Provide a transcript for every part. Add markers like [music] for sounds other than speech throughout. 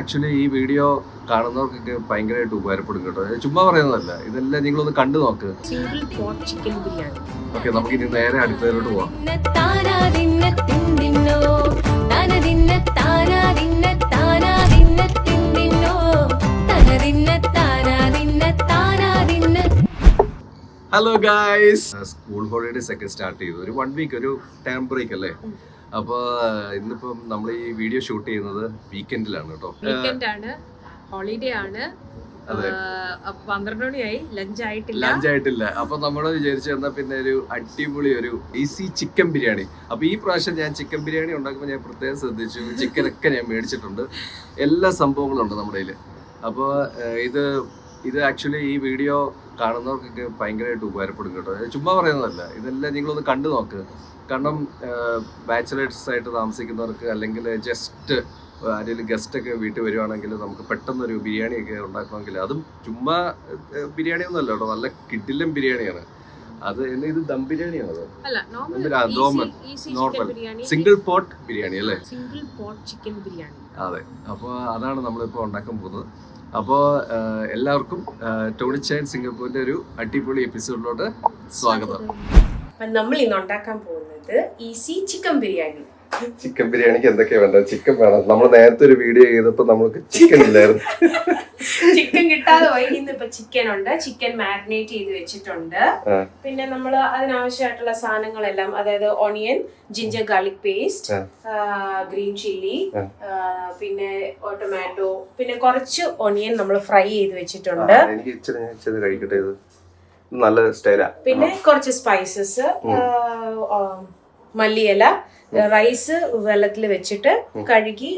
Actually ഈ video കാണുന്നവർക്കൊക്കെ ഭയങ്കരമായിട്ട് ഉപകാരപ്പെടും കേട്ടോ ചുമ്മാ പറയുന്നതല്ല. ഇതെല്ലാം നിങ്ങളൊന്ന് കണ്ടു നോക്ക്. ഓക്കെ നമുക്ക് ഇനി നേരെ അടുത്തതിലോട്ട് പോവാം. Hello guys school holiday second start ചെയ്തു. ഒരു വൺ വീക്ക് ഒരു ടൈം ബ്രേക്ക് അല്ലേ? അപ്പോൾ ഇന്നിപ്പം നമ്മൾ ഈ വീഡിയോ ഷൂട്ട് ചെയ്യുന്നത് വീക്കെൻഡിലാണ് കേട്ടോ ഹോളിഡേ ആണ് പന്ത്രണ്ട് മണിയായി ലഞ്ച് ആയിട്ടില്ല. ലഞ്ച് ആയിട്ടില്ല. അപ്പൊ നമ്മൾ വിചാരിച്ചു എന്നാ പിന്നെ ഒരു അടിപൊളി ഒരു ഈസി ചിക്കൻ ബിരിയാണി. അപ്പൊ ഈ പ്രാവശ്യം ഞാൻ ചിക്കൻ ബിരിയാണി ഉണ്ടാക്കുമ്പോൾ ഞാൻ പ്രത്യേകം ശ്രദ്ധിച്ചു. ചിക്കൻ ഒക്കെ ഞാൻ മേടിച്ചിട്ടുണ്ട്. എല്ലാ സംഭവങ്ങളും ഉണ്ട് നമ്മുടെ കയ്യിൽ അപ്പോൾ ഇത് ഇത് ആക്ച്വലി ഈ വീഡിയോ കാണുന്നവർക്കൊക്കെ ഭയങ്കരമായിട്ട് ഉപകാരപ്പെടും കേട്ടോ. ചുമ്മാ പറയുന്നതല്ല. ഇതെല്ലാം നിങ്ങളൊന്ന് കണ്ടു നോക്ക്. കാരണം ബാച്ചിലേഴ്സ് ആയിട്ട് താമസിക്കുന്നവർക്ക് അല്ലെങ്കിൽ ജസ്റ്റ് ആരെങ്കിലും ഗസ്റ്റ് ഒക്കെ വീട്ടിൽ വരുവാണെങ്കിൽ നമുക്ക് പെട്ടെന്നൊരു ബിരിയാണി ഒക്കെ ഉണ്ടാക്കണമെങ്കിൽ അതും ചുമ്മാ ബിരിയാണി അല്ല കേട്ടോ. നല്ല കിഡിലും ബിരിയാണിയാണ്. അത് എന്നെ ഇത് ദം ബിരിയാണിയാണ് അത്? ബിരിയാണി. സിംഗിൾ പോട്ട് ബിരിയാണി അല്ലേ? Single pot chicken biryani. അതെ. അപ്പോൾ അതാണ് നമ്മളിപ്പോൾ ഉണ്ടാക്കാൻ പോകുന്നത്. അപ്പോൾ എല്ലാവർക്കും ടോണി ചൈൻ സിംഗപ്പൂരിന്റെ ഒരു അടിപൊളി എപ്പിസോഡിലോട്ട് സ്വാഗതം. അപ്പം നമ്മൾ ഇന്ന് ഉണ്ടാക്കാൻ പോകുന്നത് ഈസി ചിക്കൻ ബിരിയാണി. ചിക്കൻ ബിരിയാണിക്ക് എന്തൊക്കെയാ വേണ്ടത്? ചിക്കൻ വേണം. നമ്മൾ നേരത്തെ ഒരു വീഡിയോ ചെയ്തപ്പോ നമ്മൾക്ക് ചിക്കൻ ഇല്ലായിരുന്നു. [laughs] ചിക്കൻ കിട്ടാതെ പോയി ഇന്നിപ്പോ ചിക്കൻ ഉണ്ട്. ചിക്കൻ മാരിനേറ്റ് ചെയ്ത് വെച്ചിട്ടുണ്ട്. പിന്നെ നമ്മൾ അതിനാവശ്യമായിട്ടുള്ള സാധനങ്ങളെല്ലാം അതായത് onion ginger garlic paste green chilli പിന്നെ ടൊമാറ്റോ പിന്നെ കുറച്ച് ഓണിയൻ നമ്മൾ ഫ്രൈ ചെയ്ത് വെച്ചിട്ടുണ്ട്. എനിക്ക് കഴിക്കട്ടെ നല്ല സ്റ്റൈലാ പിന്നെ കുറച്ച് സ്പൈസസ് മല്ലിയില റൈസ് വെള്ളത്തിൽ വെച്ചിട്ട് കഴുകി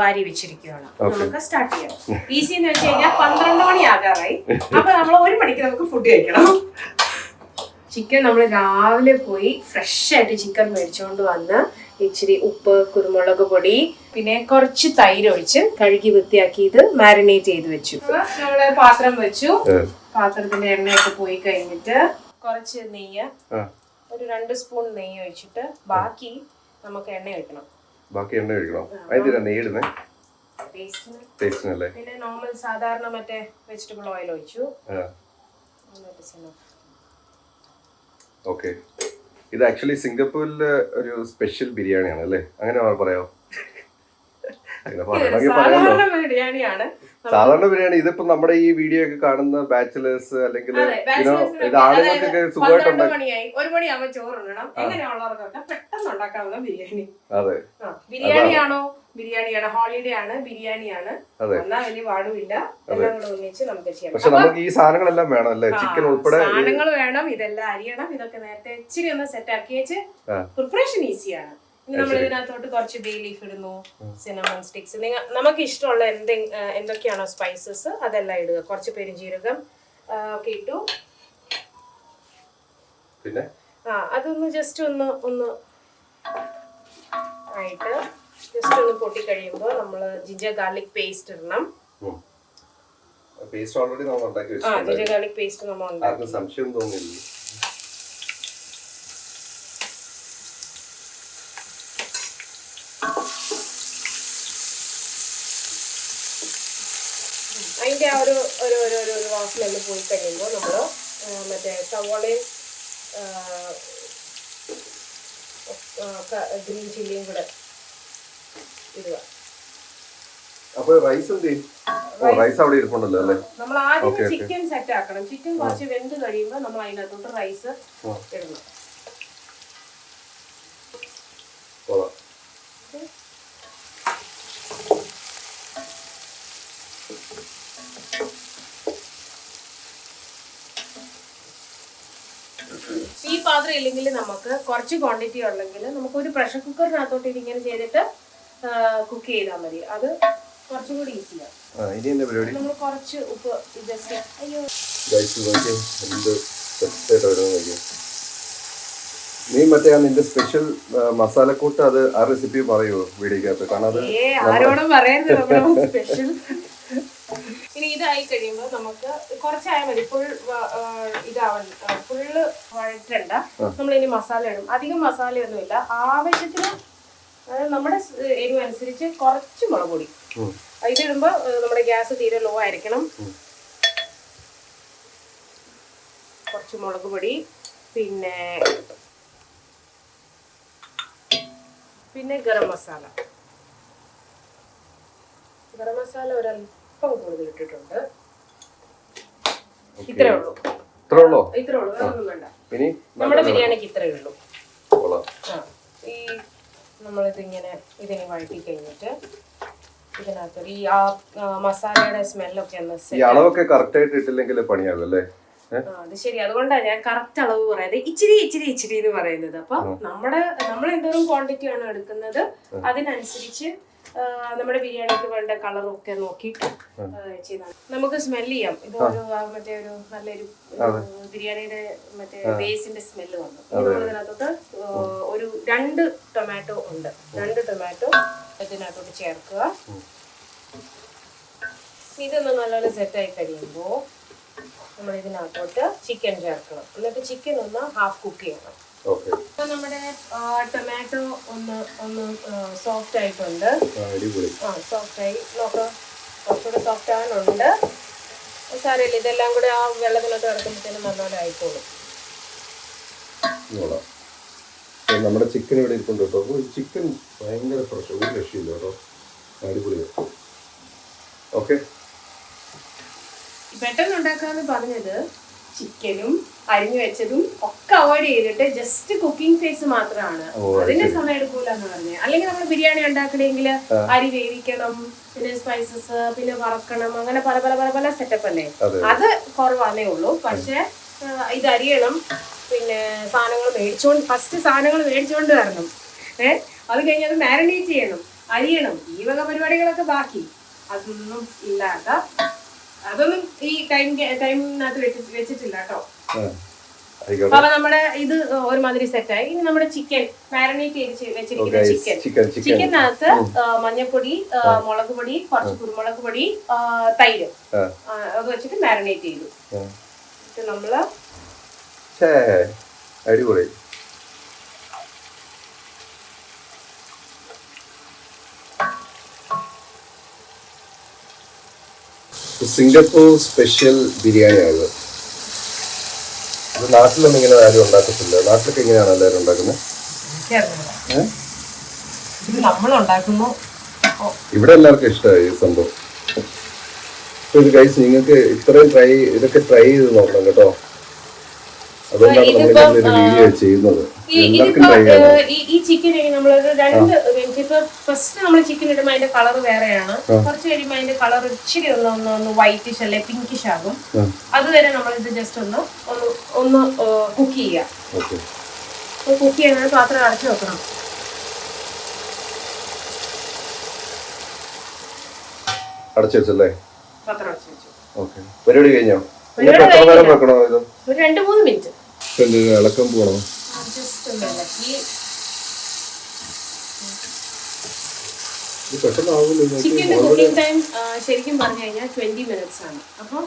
വാരി വെച്ചിരിക്കുകയാണ്. നമുക്ക് സ്റ്റാർട്ട് ചെയ്യാം. ഈസി എന്ന് വെച്ച് കഴിഞ്ഞാൽ പന്ത്രണ്ട് മണി ആകാറായി. അപ്പൊ നമ്മൾ ഒരു മണിക്ക് നമുക്ക് ഫുഡ് കഴിക്കണം. [laughs] ചിക്കൻ നമ്മൾ രാവിലെ പോയി ഫ്രഷ് ആയിട്ട് ചിക്കൻ മേടിച്ചുകൊണ്ട് വന്ന് ഇച്ചിരി ഉപ്പ് കുരുമുളക് പൊടി പിന്നെ കുറച്ച് തൈര് ഒഴിച്ച് കഴുകി വൃത്തിയാക്കി ഇത് മാരിനേറ്റ് ചെയ്ത് വെച്ചു. നമ്മൾ പാത്രം വെച്ചു. പാത്രത്തിന്റെ എണ്ണയൊക്കെ പോയി കഴിഞ്ഞിട്ട് കുറച്ച് നെയ്യ് ഒരു രണ്ട് സ്പൂൺ നെയ്യ് ഒഴിച്ചിട്ട് ബാക്കി നമുക്ക് എണ്ണ ഒഴിക്കണം. ബാക്കി എണ്ണ ഒഴിക്കണം? അതിനാ ടേസ്റ്റിന് ടേസ്റ്റിനല്ലേ പിന്നെ നോർമൽ സാധാരണ മറ്റേ വെജിറ്റബിൾ ഓയിൽ ഒഴിച്ചു. ഓക്കെ. ഇത് ആക്ച്വലി സിംഗപ്പൂരിലെ ഒരു സ്പെഷ്യൽ ബിരിയാണിയാണ് അല്ലേ അങ്ങനെ പറയാമോ? സാധാരണ ബിരിയാണിയാണ്. സാധാരണ ബിരിയാണി ഇതിപ്പോ നമ്മുടെ ഈ വീഡിയോ ഒക്കെ കാണുന്ന ബാച്ചിലേഴ്സ് അല്ലെങ്കിൽ ഇത് ആളുകൾക്കൊക്കെ സുഖമായിട്ടുണ്ട് ഒരു മണിയാവുമ്പോ ചോറുണ്ണണം. എങ്ങനെയുള്ളവർക്കൊക്കെ പെട്ടെന്ന് ഉണ്ടാക്കാവുന്ന ബിരിയാണി. അതെ. ബിരിയാണിയാണോ? ബിരിയാണിയാണ്. ഹോളിഡേ ആണ് ബിരിയാണിയാണ്. എന്നാ വലിയ പാടുമില്ല. എല്ലാം കൂടെ ഒന്നിച്ച് നമുക്ക് ചെയ്യാം. പക്ഷെ നമുക്ക് ഈ സാധനങ്ങളെല്ലാം വേണം അല്ലേ? ചിക്കൻ ഉൾപ്പെടെ സാധനങ്ങൾ വേണം. ഇതെല്ലാം അരിയണം. ഇതൊക്കെ നേരത്തെ ഇച്ചിരി ഒന്ന് സെറ്റ് ആക്കി വെച്ച് പ്രിപ്പറേഷൻ ഈസിയാണ് നമ്മൾ ഇതിനകത്തോട്ട് കുറച്ച് ബേ ലീഫ് ഇടുന്നു സിനമൺ സ്റ്റിക്സ്. നിങ്ങൾ നമുക്ക് ഇഷ്ടമുള്ള എന്തെങ്കിലും എന്തൊക്കെയാണോ സ്പൈസസ് അതെല്ലാം ഇടുക. കുറച്ച് പെരുംജീരകം ഒക്കെ ഇട്ടു. പിന്നെ? ആ അതൊന്ന് ജസ്റ്റ് ഒന്ന് ഒന്ന് ആയിട്ട് ജസ്റ്റ് ഒന്ന് പൊട്ടി കഴിയുമ്പോൾ നമ്മൾ ജിഞ്ചർ ഗാർലിക് പേസ്റ്റ് ഇടണം. പേസ്റ്റ് ഓൾറെഡി നമ്മൾ ഉണ്ടാക്കി ആ വെച്ചിട്ടുണ്ട്. ജിഞ്ചർ ഗാർലിക് പേസ്റ്റ് നമ്മൾ ഉണ്ടാക്കി. സംശയം തോന്നില്ല അതിന്റെ ആ ഒരു ഒരു ഒരു ഒരു ഒരു വാസനെല്ലാം പോയി കഴിയുമ്പോൾ നമ്മൾ മറ്റേ സവോളയും ഗ്രീൻ ചില്ലിയും കൂടെ ഇടുക. അപ്പൊ റൈസ് എന്ത് റൈസ് അവിടെ ഇരിപ്പുണ്ടല്ലോ അല്ലേ? നമ്മൾ ആദ്യം. ചിക്കൻ സെറ്റ് ആക്കണം. ചിക്കൻ കുറച്ച് വെന്ത് കഴിയുമ്പോൾ നമ്മൾ അതിനകത്തോട്ട് റൈസ്. ഇടണം. കൊള്ളാം. ഈ പാത്രം ഇല്ലെങ്കിൽ നമുക്ക് കുറച്ച് ക്വാണ്ടിറ്റി ഉണ്ടെങ്കിൽ നമുക്ക് ഒരു പ്രഷർ കുക്കറിനകത്തോട്ട് ഇതിങ്ങനെ ചെയ്തിട്ട് കുക്ക് ചെയ്താൽ മതി. അത് കുറച്ചുകൂടി ഈസിയാണ് നമ്മൾ കുറച്ച് ഉപ്പ് ജസ്റ്റ് അയ്യോ. നീ മറ്റേ നിന്റെ സ്പെഷ്യൽ മസാലക്കൂട്ട് അത് ആ റെസിപ്പി പറയുമോ വീഡിയോക്കകത്ത്? കാരണം അത് ആരോടും പറയരുത്. സ്പെഷ്യൽ [laughs] ഇനി ഇതായി കഴിയുമ്പോൾ നമുക്ക് കുറച്ചായ മതി. ഫുൾ ഇതാവണ്ട ഫുള്ള് വഴറ്റണ്ട. നമ്മൾ ഇനി മസാല ഇടും. അധികം മസാലയൊന്നുമില്ല. ആവശ്യത്തിന് അതായത് നമ്മുടെ എരിവ് അനുസരിച്ച് കുറച്ച് മുളക് പൊടി. ഇതിടുമ്പോ ഇതിടുമ്പോൾ നമ്മുടെ ഗ്യാസ് തീരെ ലോ ആയിരിക്കണം. കുറച്ച് മുളക് പൊടി. പിന്നെ പിന്നെ ഗരം മസാല. ഗരം മസാല ഒരല്പം കൂടുതൽ ഇട്ടിട്ടുണ്ട് ഇത്രേ ഉള്ളൂ. ഇത്രേ ഉള്ളൂ? ഇത്രേ ഉള്ളൂ. വേറൊന്നും വേണ്ട. ഇനി നമ്മുടെ ബിരിയാണിക്ക് ഇത്രേ ഉള്ളൂ. ഈ നമ്മളിതിങ്ങനെ ഇതിനെ വഴറ്റി കഴിഞ്ഞിട്ട് ഇതിനകത്ത് ഈ ആ മസാലയുടെ സ്മെല്ലൊക്കെ ഒന്ന് ഈ അളവൊക്കെ കറക്റ്റ് ആയിട്ട് ഇട്ടില്ലെങ്കിൽ പണിയാകും ആ, അത് ശരി. അതുകൊണ്ടാണ് ഞാൻ കറക്റ്റ് അളവ് പറയുന്നത്. ഇച്ചിരി ഇച്ചിരി ഇച്ചിരി എന്ന് പറയുന്നത്. അപ്പൊ നമ്മുടെ നമ്മൾ എന്തോരം ക്വാണ്ടിറ്റി ആണ് എടുക്കുന്നത്? അതിനനുസരിച്ച് നമ്മുടെ ബിരിയാണിക്ക് വേണ്ട കളറും ഒക്കെ നോക്കിയിട്ട് ചെയ്താൽ നമുക്ക് സ്മെൽ ചെയ്യാം. ഇത് ഒരു മറ്റേ ഒരു നല്ലൊരു ബിരിയാണിയുടെ മറ്റേ ബേസിന്റെ സ്മെല്ല് വന്നു. ഇതിനകത്തോട്ട് ഒരു രണ്ട് ടൊമാറ്റോ ഉണ്ട്. രണ്ട് ടൊമാറ്റോ ഇതിനകത്തോട്ട് ചേർക്കുക. ഇതൊന്ന് നല്ലപോലെ ആയി കഴിയുമ്പോൾ നമ്മൾ ഇതിനകത്തോട്ട് ചിക്കൻ ചേർക്കണം. എന്നിട്ട് ചിക്കൻ ഒന്ന് ഹാഫ് കുക്ക് ചെയ്യണം. ഇപ്പൊ നമ്മുടെ ടൊമാറ്റോ ഒന്ന് ഒന്ന് സോഫ്റ്റ് ആയിട്ടുണ്ട്. ആ, സോഫ്റ്റ് ആയി. നോക്കാം കുറച്ചുകൂടെ സോഫ്റ്റ് ആവാനുണ്ട്. സാരമില്ല ഇതെല്ലാം കൂടെ ആ വെള്ളത്തിലോട്ട് കിടക്കുമ്പോഴത്തേനും നല്ലപോലെ ആയിക്കോളും. നമ്മുടെ ചിക്കൻ ഇവിടെ ഇരിപ്പുണ്ട് കേട്ടോ. അപ്പോൾ ചിക്കൻ ഭയങ്കര ഫ്രഷ് ഒരു രക്ഷയില്ല കേട്ടോ. അടിപൊളി. ഓക്കെ പെട്ടെന്ന് ഉണ്ടാക്കാന്ന് പറഞ്ഞത് ചിക്കനും അരിഞ്ഞു വെച്ചതും ഒക്കെ അവോയ്ഡ് ചെയ്തിട്ട് ജസ്റ്റ് കുക്കിംഗ് ഫേസ് മാത്രമാണ് അതിന്റെ അത് അതിന് സമയം എടുക്കൂല എന്ന് പറഞ്ഞത് അല്ലെങ്കിൽ നമ്മൾ ബിരിയാണി ഉണ്ടാക്കണമെങ്കിൽ അരി വേവിക്കണം പിന്നെ സ്പൈസസ് പിന്നെ വറക്കണം അങ്ങനെ പല പല പല പല സെറ്റപ്പ് അല്ലേ? അത് കുറവാന്നേ ഉള്ളൂ. പക്ഷെ ഇത് അരിയണം പിന്നെ സാധനങ്ങൾ മേടിച്ചോണ്ട് ഫസ്റ്റ് സാധനങ്ങൾ മേടിച്ചുകൊണ്ട് വരണം. ഏഹ് അത് കഴിഞ്ഞ് അത് മാരിനേറ്റ് ചെയ്യണം അരിയണം ഈ വക പരിപാടികളൊക്കെ ബാക്കി. അതൊന്നും ഇല്ലാത്ത അതൊന്നും ഈ ടൈം ടൈമിനകത്ത് വെച്ച് വെച്ചിട്ടില്ല കേട്ടോ. അപ്പൊ നമ്മുടെ ഇത് ഒരുമാതിരി സെറ്റായി ഇനി നമ്മുടെ ചിക്കൻ മാരിനേറ്റ് ചെയ്ത് വെച്ചിരിക്കുന്ന ചിക്കൻ ചിക്കനകത്ത് മഞ്ഞപ്പൊടി മുളക് പൊടി കുറച്ച് കുരുമുളക് പൊടി തൈര്. അത് വെച്ചിട്ട് മാരിനേറ്റ് ചെയ്തു. നമ്മൾ അടിപൊളി. സിംഗപ്പൂർ സ്പെഷ്യൽ ബിരിയാണിയാണ് ഇത് നാട്ടിലൊന്നും ഇങ്ങനെ ആരും ഉണ്ടാക്കത്തില്ല. നാട്ടിലൊക്കെ ഇങ്ങനെയാണ് എല്ലാവരും ഉണ്ടാക്കുന്നത്? ഇവിടെ എല്ലാവർക്കും ഇഷ്ടമായി ഈ സംഭവം. അപ്പൊ ഇത് കഴിച്ച് നിങ്ങൾക്ക് ഇത്രയും ട്രൈ ഇതൊക്കെ ട്രൈ ചെയ്ത് നോക്കണം കേട്ടോ. അതുകൊണ്ടാണ് നമ്മൾ ഇങ്ങനെ ഒരു വീഡിയോ ചെയ്യുന്നത്. ഈ ചിക്കൻ നമ്മളൊരു രണ്ട് ഇപ്പൊ ഫസ്റ്റ് നമ്മൾ ചിക്കൻ ഇടുമ്പോൾ അതിന്റെ കളർ വേറെയാണ്. കുറച്ച് കഴിയുമ്പോൾ അതിന്റെ കളർ ഇച്ചിരി ഒന്ന് ഒന്ന് ഒന്ന് വൈറ്റിഷ് അല്ലെ പിങ്കിഷ് ആകും. അതുവരെ നമ്മൾ ഇത് ജസ്റ്റ് ഒന്ന് ഒന്ന് ഒന്ന് കുക്ക് ചെയ്യാം. ഓക്കെ. കുക്ക് ചെയ്യുന്നത് പാത്രം അടച്ചു വെക്കണം. പരിപാടി കഴിഞ്ഞോ? ഒരു രണ്ട് മൂന്ന് മിനിറ്റ് ഇളക്കം പോകണോ? ജസ്റ്റ് ഒന്ന് ഇളക്കി ചിക്കന്റെ കുക്കിംഗ് ടൈം ശരിക്കും പറഞ്ഞു കഴിഞ്ഞാൽ ട്വന്റി മിനിറ്റ്സ് ആണ്. അപ്പോൾ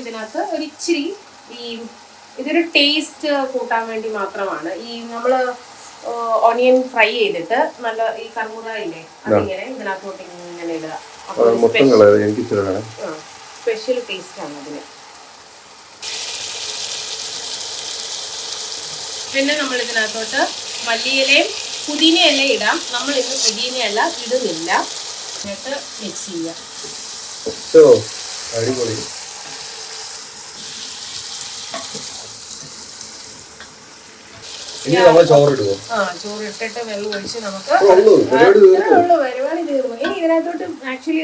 ഇതിനകത്ത് ഒരു ഇച്ചിരി ഈ ഇതൊരു ടേസ്റ്റ് കൂട്ടാൻ വേണ്ടി മാത്രമാണ്. ഈ നമ്മൾ ഓണിയൻ ഫ്രൈ ചെയ്തിട്ട് നല്ല ഈ കർമുറ ഇല്ലേ അതിങ്ങനെ ഇതിനകത്തോട്ട് ഇങ്ങനെ ഇടുക. സ്പെഷ്യൽ ടേസ്റ്റ് ആണ് അതിന്. പിന്നെ നമ്മൾ ഇതിനകത്തോട്ട് മല്ലിയിലയും പുതിനയല്ല ഇടാം. നമ്മൾ ഇന്ന് പുതിനയില ഇടുന്നില്ല. എന്നിട്ട് മിക്സ് ചെയ്യാം. അടിപൊളി. ഇനി നമ്മൾ ചോറിടുവോ ആ വെള്ളം ഒഴിച്ച് നമുക്ക്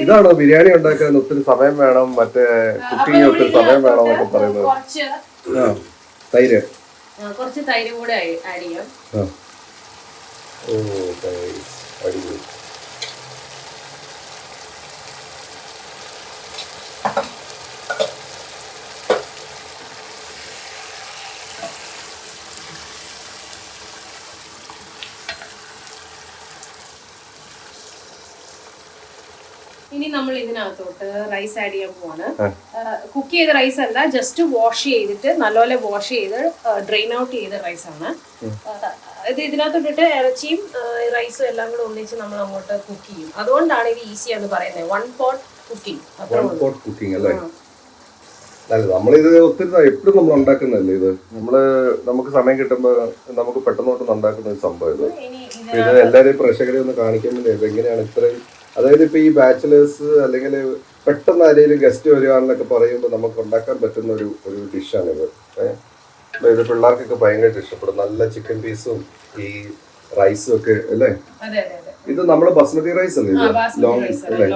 ഇതാണോ ബിരിയാണി ഉണ്ടാക്കാൻ ഒത്തിരി സമയം വേണം? മറ്റേ കുക്കിംഗ് ഒത്തിരി സമയം വേണം എന്നൊക്കെ പറയുന്നത്. തൈര്. കുറച്ച് തൈര് കൂടെ ആഡ് ചെയ്യാം ഓ. അടിപൊളി ഇനി നമ്മൾ ഇതിനകത്തോട്ട് റൈസ് ആഡ് ചെയ്യാൻ പോവാണ്. കുക്ക് ചെയ്ത റൈസ് അല്ല ജസ്റ്റ് വാഷ് ചെയ്തിട്ട് നല്ലപോലെ വാഷ് ചെയ്ത് ഡ്രെയിൻ ഔട്ട് ചെയ്ത റൈസ് ആണ്. ഇത് ഇതിനകത്തോട്ടിട്ട് ഇറച്ചിയും റൈസും എല്ലാം കൂടെ ഒന്നിച്ച് നമ്മൾ അങ്ങോട്ട് കുക്ക് ചെയ്യും. അതുകൊണ്ടാണ് ഇത് ഈസി എന്ന് പറയുന്നത്. One pot cooking one pot cooking അല്ലേ? അല്ല നമ്മളിത് ഒത്തിരി എപ്പോഴും നമ്മൾ ഉണ്ടാക്കുന്നല്ലേ ഇത്? നമ്മൾ നമുക്ക് സമയം കിട്ടുമ്പോ നമുക്ക് പെട്ടെന്നോട്ടൊന്ന് ഉണ്ടാക്കുന്ന ഒരു സംഭവം ഇത്. എല്ലാരെയും ഇത് എല്ലാവരെയും പ്രേക്ഷകരെ ഒന്ന് കാണിക്കാൻ വേണ്ടി എങ്ങനെയാണ് ഇത്രയും അതായത് ഇപ്പൊ ഈ ബാച്ചിലേഴ്സ് അല്ലെങ്കിൽ പെട്ടെന്ന് ആരെങ്കിലും ഗസ്റ്റ് വരികയാണെന്നൊക്കെ പറയുമ്പോൾ നമുക്ക് ഉണ്ടാക്കാൻ പറ്റുന്ന ഒരു ഒരു ഡിഷാണിത് ഇത് പിള്ളേർക്കൊക്കെ ഭയങ്കരമായിട്ട് ഇഷ്ടപ്പെടും. നല്ല ചിക്കൻ പീസും ഈ റൈസും ഒക്കെ അല്ലേ? ഇത് നമ്മുടെ ബസ്മതി റൈസ് അല്ലേ ലോങ് റൈസ് അല്ലേ?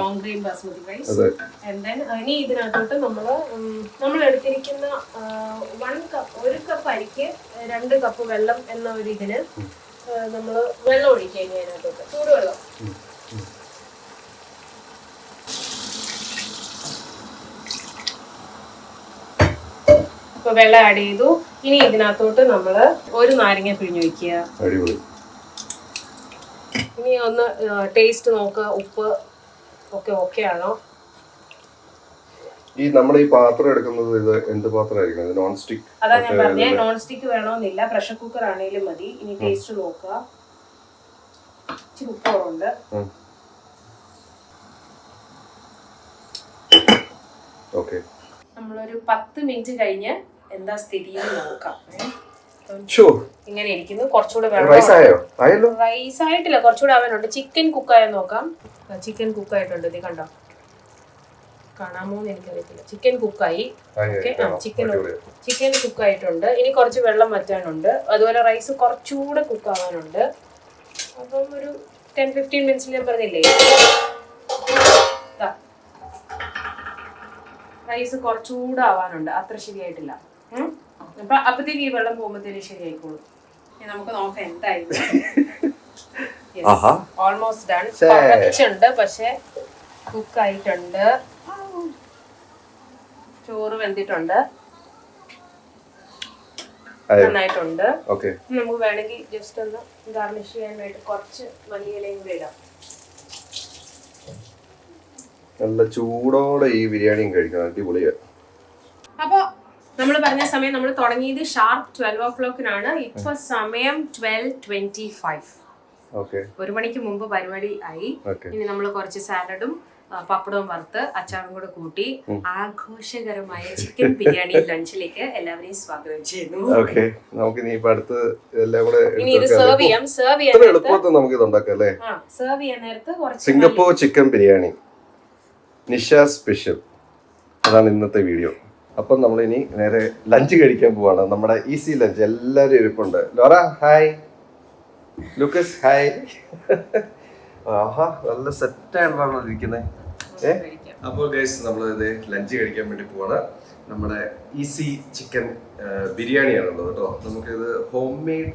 അതെ. ഇനി ഇതിനകത്തോട്ട് നമ്മൾ നമ്മൾ എടുത്തിരിക്കുന്ന വൺ കപ്പ് ഒരു കപ്പ് അരിക്ക് രണ്ട് കപ്പ് വെള്ളം എന്ന ഒരു ഇതിന് നമ്മൾ വെള്ളം ഒഴിക്കുക ഇനി അതിനകത്തോട്ട്. ചൂടുവെള്ളം. ഇപ്പൊ വെള്ളം ആഡ് ചെയ്തു. ഇനി ഇതിനകത്തോട്ട് നമ്മൾ ഒരു നാരങ്ങ പിഴിഞ്ഞു വെക്കുക. ഇനി ഒന്ന് ടേസ്റ്റ് നോക്കുക ഉപ്പ് ഒക്കെ ഓക്കെ ആണോ? ഈ നമ്മൾ ഈ പാത്രം എടുക്കുന്നത് ഇത് എന്ത് പാത്രമായിരിക്കും? നോൺ അതാ ഞാൻ പറഞ്ഞേ നോൺ സ്റ്റിക്ക് വേണമെന്നില്ല. പ്രഷർ കുക്കർ ആണെങ്കിലും മതി. ഇനി ടേസ്റ്റ് നോക്കുക. ഇച്ചിരി ഉപ്പ് കുറവുണ്ട് നമ്മളൊരു പത്ത് മിനിറ്റ് കഴിഞ്ഞ് എന്താ സ്ഥിതി നോക്കാം. ഇങ്ങനെ ഇരിക്കുന്നു. കുറച്ചുകൂടെ റൈസ് ആയോ? ആയല്ലോ. റൈസ് ആയിട്ടില്ല. കുറച്ചുകൂടെ ആവാനുണ്ട് ചിക്കൻ കുക്കായോ നോക്കാം. ചിക്കൻ കുക്കായിട്ടുണ്ട് ഇത് കണ്ടോ? കാണാമോ എന്ന് എനിക്കറിയത്തില്ല. ചിക്കൻ കുക്കായി ഓക്കെ കാണാം. ചിക്കൻ കുക്ക് ചിക്കൻ കുക്കായിട്ടുണ്ട് ഇനി കുറച്ച് വെള്ളം വറ്റാനുണ്ട്. അതുപോലെ റൈസ് കുറച്ചുകൂടെ കുക്കാവാനുണ്ട് അപ്പം ഒരു ടെൻ ഫിഫ്റ്റീൻ മിനിറ്റ്സ് ഞാൻ പറഞ്ഞില്ലേ? റൈസ് കുറച്ചുകൂടെ ആവാനുണ്ട്. അത്ര ശരിയായിട്ടില്ല. അപ്പൊ അപ്പത്തേക്ക് ഈ വെള്ളം പോകുമ്പോഴത്തേനും ശരിയായിക്കോളും. ഇനി നമുക്ക് നോക്കാം എന്തായി. ഓൾമോസ്റ്റ് ഡൺ ശ്ശേ. കുറച്ചുണ്ട് പക്ഷെ കുക്കായിട്ടുണ്ട് ചോറ് വെന്തിട്ടുണ്ട്. നന്നായിട്ടുണ്ട്. ഓക്കെ. നമുക്ക് വേണമെങ്കിൽ ജസ്റ്റ് ഒന്ന് ഗാർണിഷ് ചെയ്യാൻ വേണ്ടി കുറച്ച് മല്ലിയിലയും കൂടെ ഇടാം. നല്ല ചൂടോടെ ഈ ബിരിയാണിയും കഴിക്കണം. അടിപൊളിയാണ് അപ്പോൾ നമ്മൾ പറഞ്ഞ സമയം നമ്മൾ തുടങ്ങിയത് ഷാർപ്പ് ട്വൽവ് ഓ ക്ലോക്കിനാണ് ഇപ്പൊ സമയം ട്വൽവ് ട്വന്റി ഫൈവ് ഒരു മണിക്ക് മുമ്പ് പരിപാടി ആയി. ഇനി നമ്മൾ കുറച്ച് സാലഡും പപ്പടവും വറുത്ത് അച്ചാറും കൂടെ കൂട്ടി ആഘോഷകരമായ ചിക്കൻ ബിരിയാണി [laughs] ലഞ്ചിലേക്ക് എല്ലാവരെയും സ്വാഗതം ചെയ്യുന്നു. നമുക്ക് ഇനി അടുത്ത് എല്ലാം കൂടെ ഇനി ഇത് സെർവ് ചെയ്യാം സെർവ് ചെയ്യാൻ എളുപ്പത്തിൽ നമുക്ക് ഇത് ഉണ്ടാക്കാം അല്ലേ സെർവ് ചെയ്യാൻ നേരത്ത് കുറച്ച് Singapore chicken biryani. Nisha special അതാണ് ഇന്നത്തെ വീഡിയോ അപ്പം നമ്മൾ ഇനി നേരെ ലഞ്ച് കഴിക്കാൻ പോവാണ്. നമ്മുടെ ഈസി ലഞ്ച് എല്ലാവരും ഇരിപ്പുണ്ട്. ലോറ ഹായ് ലൂക്കസ് ഹായ് ആഹാ നല്ല സെറ്റായിട്ടാണോ ഇരിക്കുന്നത് ഏ? അപ്പോൾ ഗൈസ് നമ്മൾ ഇത് ലഞ്ച് കഴിക്കാൻ വേണ്ടി പോവാണ്. നമ്മുടെ ഈസി ചിക്കൻ ബിരിയാണിയാണ് ഉള്ളത് കേട്ടോ. നമുക്കിത് ഹോം മെയ്ഡ്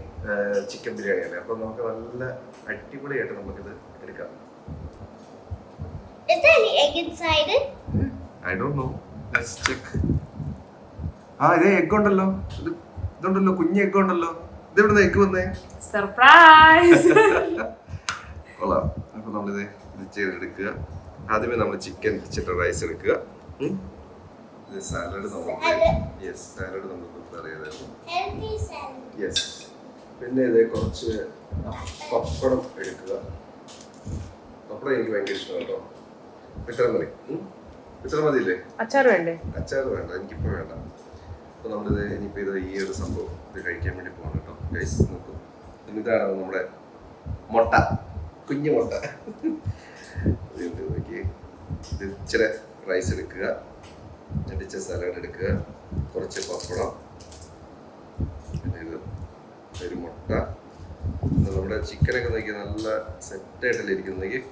ചിക്കൻ ബിരിയാണിയാണ് അപ്പോൾ നമുക്ക് നല്ല അടിപൊളിയായിട്ട് നമുക്കിത് എടുക്കാം. Is there any egg inside it? I don't know. Let's check ആ ഇതേ എഗ് ഉണ്ടല്ലോ. ഇത് ഇതുണ്ടല്ലോ കുഞ്ഞ് എഗ് ഉണ്ടല്ലോ. ഇത് എവിടെ എഗ് വന്നേ? സർപ്രൈസ് [laughs] കൊള്ളാം. അപ്പൊ നമ്മളിത് ഇത് ചെയ്തെടുക്കുക. ആദ്യമേ നമ്മൾ ചിക്കൻ ചിക്കൻ റൈസ് എടുക്കുക. സാലഡ് നമുക്ക് യെസ് സാലഡ് നമ്മൾ പ്രിപ്പയർ ചെയ്തായിരുന്നു. യെസ് പിന്നെ ഇത് കുറച്ച് പപ്പടം എടുക്കുക. പപ്പടം എനിക്ക് ഭയങ്കര ഇഷ്ടമാണ് കേട്ടോ. ഇത്ര മതി? ഇത്ര മതിയില്ലേ? അച്ചാർ വേണ്ടേ? അച്ചാർ വേണ്ട. എനിക്കിപ്പോ വേണ്ട. അപ്പൊ നമ്മളിത് ഇനിയിപ്പോൾ ഇത് ഈ ഒരു സംഭവം ഇത് കഴിക്കാൻ വേണ്ടി പോകണം കേട്ടോ. ഗൈസ് നോക്കൂ. ഇതാണ് നമ്മുടെ മുട്ട? കുഞ്ഞു മുട്ട. ഇത് ഇച്ചിരി റൈസ് എടുക്കുക. ഇച്ചിരി സലാഡ് എടുക്കുക. കുറച്ച് പപ്പടം. പിന്നെ ഇത് ഒരു മുട്ട. നമ്മുടെ ചിക്കനൊക്കെ നോക്കി നല്ല സെറ്റായിട്ടല്ലേ ഇരിക്കുന്നെങ്കിൽ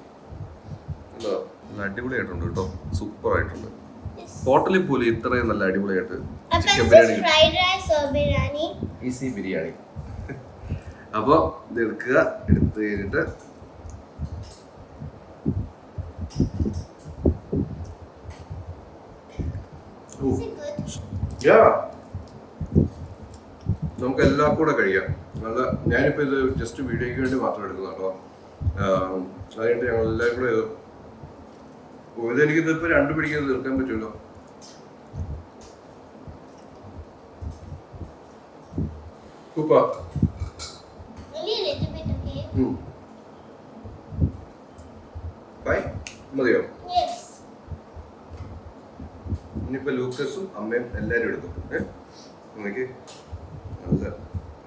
നല്ല അടിപൊളിയായിട്ടുണ്ട് കേട്ടോ. സൂപ്പർ ആയിട്ടുണ്ട്. ഹോട്ടലിൽ പോലും ഇത്രയും നല്ല അടിപൊളിയായിട്ട് ചിക്കൻ ബിരിയാണി? ഈസി ബിരിയാണി. [laughs] അപ്പോൾ ഇത് എടുക്കുക എടുത്ത് കഴിഞ്ഞിട്ട്. നമുക്ക് എല്ലാം കൂടെ കഴിയാം. നല്ല ഞാനിപ്പോൾ ഇത് ജസ്റ്റ് വീഡിയോയ്ക്ക് വേണ്ടി മാത്രം എടുക്കുന്നു കേട്ടോ. അതുകൊണ്ട് ഞങ്ങൾ എല്ലാവരും കൂടെ ഇത് ഓ, ഇതെനിക്ക് ഇതിപ്പോൾ രണ്ട് പിടിക്കാൻ തീർക്കാൻ പറ്റുമല്ലോ. Fine? മതിയോ. ഇനിയിപ്പോ ലൂക്കസും അമ്മയും എല്ലാരും എടുക്കും. ഏ? നോക്കി നല്ല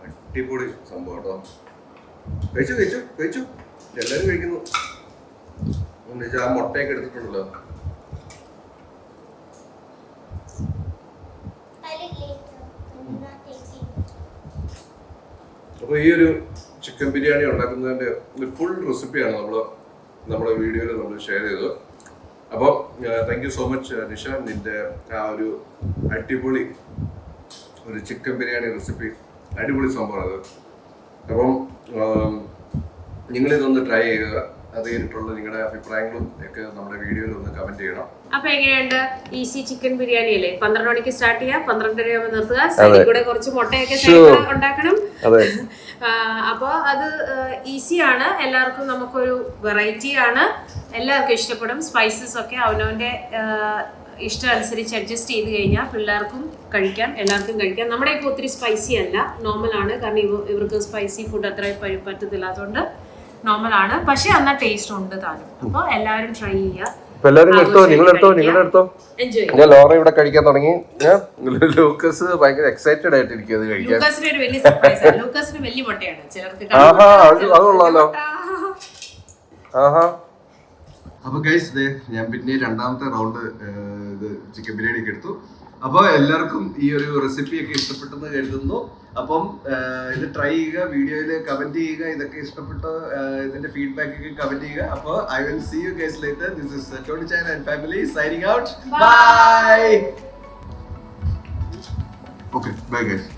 അടിപൊളി സംഭവം കേട്ടോ. കഴിച്ചു കഴിച്ചു കഴിച്ചു. എല്ലാരും കഴിക്കുന്നു. ആ മുട്ടയൊക്കെ എടുത്തിട്ടുണ്ടല്ലോ. അപ്പോൾ ഈ ഒരു ചിക്കൻ ബിരിയാണി ഉണ്ടാക്കുന്നതിന്റെ ഒരു ഫുൾ റെസിപ്പിയാണ് നമ്മൾ നമ്മുടെ വീഡിയോയിൽ നമ്മൾ ഷെയർ ചെയ്തത്. അപ്പോൾ thank you so much Nisha നിന്റെ ആ ഒരു അടിപൊളി ഒരു ചിക്കൻ ബിരിയാണി റെസിപ്പി അടിപൊളി സംഭവമാണ് അത്. അപ്പം നിങ്ങളിതൊന്ന് ട്രൈ ചെയ്യുക. അത് കഴിഞ്ഞിട്ടുള്ള നിങ്ങളുടെ അഭിപ്രായങ്ങളും ഒക്കെ നമ്മുടെ വീഡിയോയിൽ ഒന്ന് കമന്റ് ചെയ്യണം. അപ്പൊ എങ്ങനെയുണ്ട്? ഈസി ചിക്കൻ ബിരിയാണി അല്ലേ? പന്ത്രണ്ട് മണിക്ക് സ്റ്റാർട്ട് ചെയ്യാം. പന്ത്രണ്ടര ആകുമ്പോൾ നിർത്തുക സൈഡിൽ കൂടെ കുറച്ച് മുട്ടയൊക്കെ ഉണ്ടാക്കണം. അപ്പോൾ അത് ഈസിയാണ്. എല്ലാവർക്കും നമുക്കൊരു വെറൈറ്റി ആണ് എല്ലാവർക്കും ഇഷ്ടപ്പെടും. സ്പൈസസ് ഒക്കെ അവനവന്റെ ഇഷ്ടം അനുസരിച്ച് അഡ്ജസ്റ്റ് ചെയ്ത് കഴിഞ്ഞാൽ പിള്ളേർക്കും കഴിക്കാം എല്ലാവർക്കും കഴിക്കാം. നമ്മുടെ ഇപ്പോൾ ഒത്തിരി സ്പൈസി അല്ല. നോർമലാണ് കാരണം ഇവ ഇവർക്ക് സ്പൈസി ഫുഡ് അത്ര പറ്റത്തില്ലാത്തതുകൊണ്ട് നോർമൽ ആണ്. പക്ഷെ എന്നാൽ ടേസ്റ്റ് ഉണ്ട് താനും. അപ്പോൾ എല്ലാവരും ട്രൈ ചെയ്യുക. ഇപ്പൊ എല്ലാവരും എടുത്തോ? നിങ്ങൾ എടുത്തോ നിങ്ങൾ എടുത്തോ എൻജോയ് ഞാൻ ലോറ ഇവിടെ കഴിക്കാൻ തുടങ്ങി. ലൂക്കസ് ഭയങ്കര എക്സൈറ്റഡ് ആയിട്ടിരിക്കും അത് കഴിക്കാൻ. ലൂക്കാസിന് ഒരു വലിയ സർപ്രൈസ് ലൂക്കാസിന് വലിയ മുട്ടയാണ്. ചിലർക്ക് ആഹാ, അത് ചിലർക്ക് അത് കൊള്ളാലോ. മുട്ട. ആഹാ. അപ്പൊ ഗൈസ് ദേ ഞാൻ പിന്നെ രണ്ടാമത്തെ റൗണ്ട് ഇത് ചിക്കൻ ബിരിയാണി ഒക്കെ എടുത്തു. അപ്പൊ എല്ലാവർക്കും ഈ ഒരു റെസിപ്പി ഒക്കെ ഇഷ്ടപ്പെട്ടെന്ന് കരുതുന്നു. അപ്പം ഇത് ട്രൈ ചെയ്യുക വീഡിയോയിൽ കമന്റ് ചെയ്യുക ഇതൊക്കെ ഇഷ്ടപ്പെട്ട ഇതിന്റെ ഫീഡ്ബാക്ക് ഒക്കെ കമന്റ് ചെയ്യുക. അപ്പോൾ I will see you guys later this is Tony Chan and family signing out bye okay bye guys